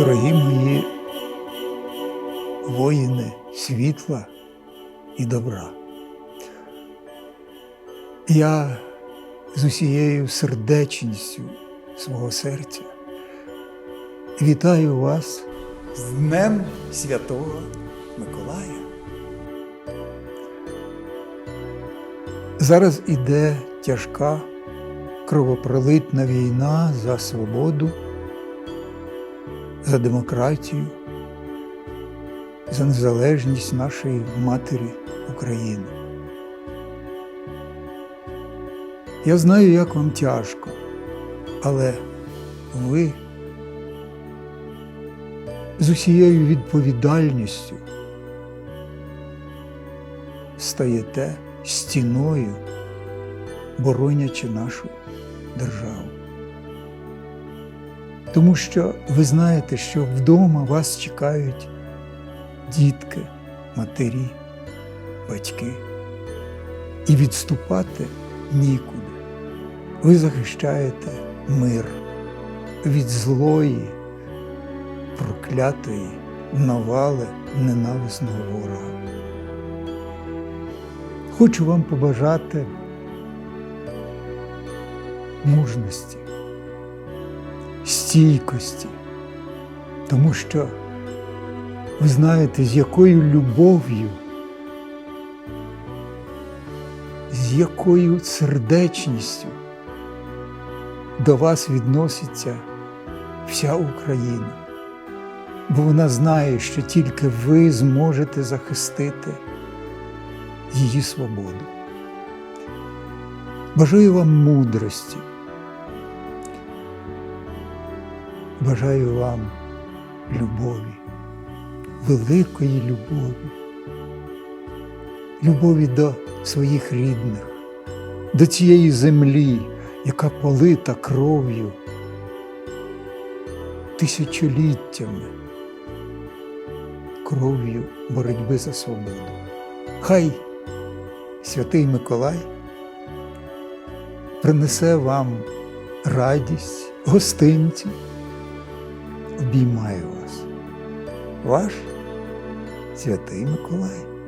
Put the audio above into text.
Дорогі мої воїни світла і добра. Я з усією сердечністю свого серця вітаю вас з Днем Святого Миколая. Зараз іде тяжка кровопролитна війна за свободу, за демократію, за незалежність нашої матері України. Я знаю, як вам тяжко, але ви з усією відповідальністю стаєте стіною, боронячи нашу державу. Тому що ви знаєте, що вдома вас чекають дітки, матері, батьки. І відступати нікуди. Ви захищаєте мир від злої, проклятої навали ненависного ворога. Хочу вам побажати мужності, стійкості, тому що ви знаєте, з якою любов'ю, з якою сердечністю до вас відноситься вся Україна, бо вона знає, що тільки ви зможете захистити її свободу. Бажаю вам мудрості. Бажаю вам любові, великої любові, любові до своїх рідних, до цієї землі, яка полита кров'ю тисячоліттями, кров'ю боротьби за свободу. Хай святий Миколай принесе вам радість, гостинці, обіймаю вас. Ваш святий Миколай.